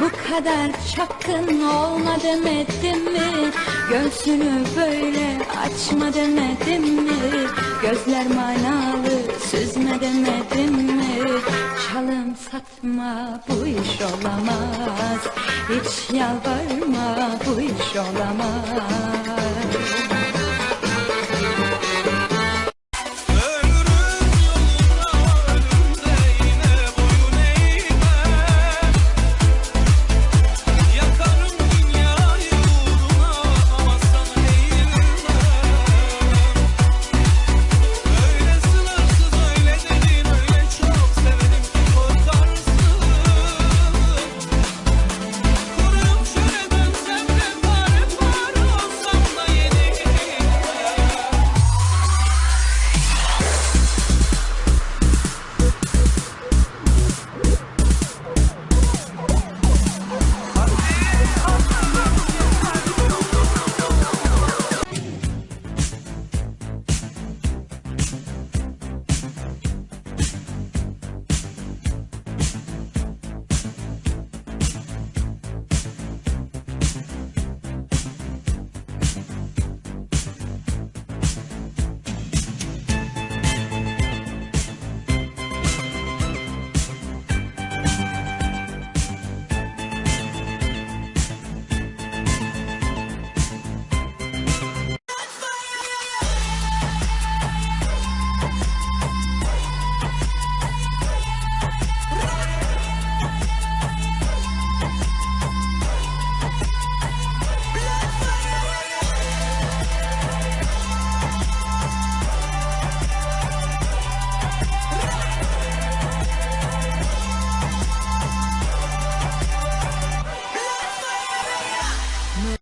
Bu kadar çapkın olma demedim mi? Göğsünü böyle açma demedim mi? Gözler manalı süzme demedim mi? Çalım satma bu iş olamaz Hiç yalvarma bu iş olamaz